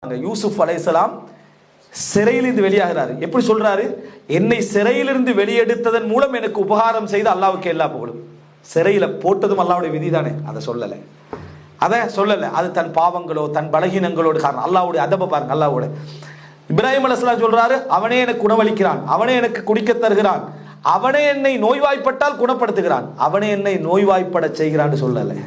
அந்த யூசுப் அலைஹிஸ்ஸலாம் சிறையிலிருந்து வெளியாகிறாரு. எப்படி சொல்றாரு? என்னை சிறையிலிருந்து வெளியெடுத்ததன் மூலம் எனக்கு உபகாரம் செய்து அல்லாவுக்கு எல்லா புகழும். சிறையில போட்டதும் அல்லாவுடைய விதி தானே? அதை சொல்லலை. அதை சொல்லலை. அது தன் பாவங்களோ தன் பலகீனங்களோடு காரணம். அல்லாவுடைய அதப்ப பாருங்க அல்லாவோட. இப்ராஹிம் அலைஹிஸ்ஸலாம் சொல்றாரு அவனே எனக்கு உணவளிக்கிறான் அவனே எனக்கு குடிக்க தருகிறான். அவனே என்னை நோய்வாய்ப்பட்டால் குணப்படுத்துகிறான். அவனே என்னை நோய்வாய்ப்பட செய்கிறான்னு சொல்லலை.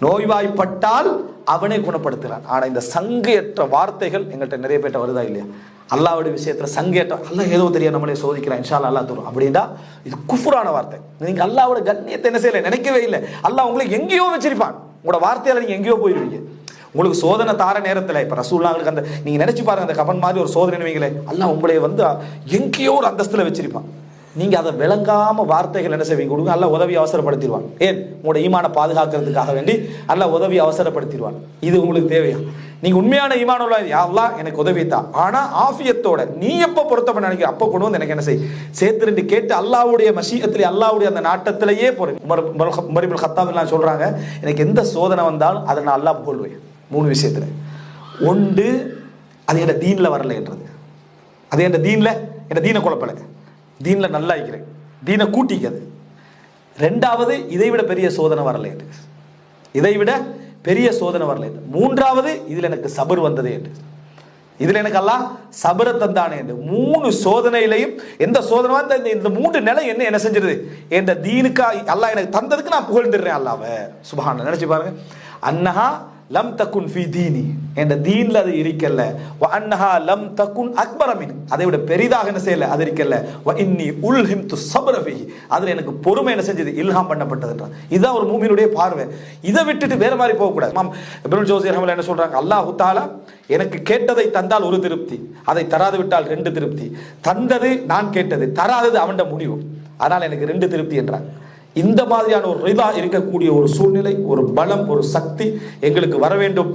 நோய்வாய்ப்பட்டால் அவனே குணப்படுத்துகிறான். ஆனால் இந்த சங்கையற்ற வார்த்தைகள் எங்கள்கிட்ட நிறைய பேர்ட்ட வருதா இல்லையா? அல்லாவுடைய விஷயத்தில் சங்கையற்ற அல்ல ஏதோ தெரியும் நம்மளே சோதிக்கிறான் இன்ஷால்லா அல்லா தரும். அப்படின்னா இது குஃபுரான வார்த்தை. நீங்க அல்லாவோட கண்ணியத்தை என்ன செய்யலை நினைக்கவே இல்லை. அல்லாஹ் உங்களை எங்கேயோ வச்சிருப்பான். உங்களோட வார்த்தையால நீங்க எங்கேயோ போயிருவீங்க. உங்களுக்கு சோதனை தார நேரத்தில் இப்போ ரசூல்லாங்களுக்கு அந்த நீங்க நினைச்சு பாருங்க அந்த கபன் மாதிரி ஒரு சோதனை வைங்களே அல்லா உங்களை வந்து எங்கேயோ ஒரு அந்தஸ்தில் வச்சிருப்பான். நீங்க அதை விளங்காம வார்த்தைகள் என்ன செய்வீங்க? கொடுங்க. அல்ல உதவி அவசரப்படுத்திடுவான். ஏன்? உங்களோட ஈமான பாதுகாக்கிறதுக்காக வேண்டி அல்ல உதவி அவசரப்படுத்திடுவான். இது உங்களுக்கு தேவையா? நீங்க உண்மையான ஈமான உள்ள யாரெல்லாம் எனக்கு உதவி தான் ஆனா ஆஃபியத்தோட நீ எப்ப பொருத்தப்பட நினைக்கிற? அப்ப கொண்டு வந்து எனக்கு என்ன செய்? சேர்த்து ரெண்டு கேட்டு அல்லாவுடைய மசீகத்திலே அல்லாவுடைய அந்த நாட்டத்திலேயே போறேன் மரிபுல் ஹத்தாப் எல்லாம் சொல்றாங்க எனக்கு எந்த சோதனை வந்தாலும் அதை நான் அல்லா கொள்வேன். மூணு விஷயத்துல. ஒன்று அது என் தீன்ல வரலைன்றது. அது என் தீன்ல என் தீனை குழப்பலை. தீனில் நல்லா இருக்கிறேன். தீனை கூட்டிக்கது. ரெண்டாவது இதை விட பெரிய சோதனை வரலை என்று. இதை விட பெரிய சோதனை வரலை என்று. மூன்றாவது இதில் எனக்கு சபர் வந்தது என்று. இதில் எனக்கு எல்லாம் சபரை தந்தானே என்று. மூணு சோதனையிலையும் எந்த சோதனை இந்த- இந்த மூன்று நிலை என்ன என்ன செஞ்சிருது? என்ற தீனுக்கா அல்லா எனக்கு தந்ததுக்கு நான் புகழ்ந்துடுறேன் அல்லாஹ்வை சுபஹான நினைச்சு பாருங்க. அன்னஹா லம் தக்குன் ஃபி தீனி என்ற தீன்ல அது இருக்கல்ல. வ அன்னஹா லம் தக்குன் அக்பரமின் அதை விட பெரிதாக என்ன செய்யல? அது இருக்கல்ல. வ இன்னி உல்ஹிம் து சப்ர அதில் எனக்கு பொறுமை என்ன செஞ்சது? இல்ஹாம் பண்ணப்பட்டதுன்றான். இதுதான் ஒரு மூமியினுடைய பார்வை. இதை விட்டுட்டு வேற மாதிரி போகக்கூடாது. மாம் இப்னு ஜோசி ரஹமல் என்ன சொல்றாங்க? அல்லாஹ் தாலா எனக்கு கேட்டதை தந்தால் ஒரு திருப்தி. அதை தராது விட்டால் ரெண்டு திருப்தி. தந்தது நான் கேட்டது தராதது அவன்ட முடிவு. அதனால் எனக்கு ரெண்டு திருப்தி என்றாங்க இந்த மாதிரியான ஒரு ரிதா இருக்கக்கூடிய ஒரு சூழ்நிலை ஒரு பலம் ஒரு சக்தி எங்களுக்கு வர வேண்டும்.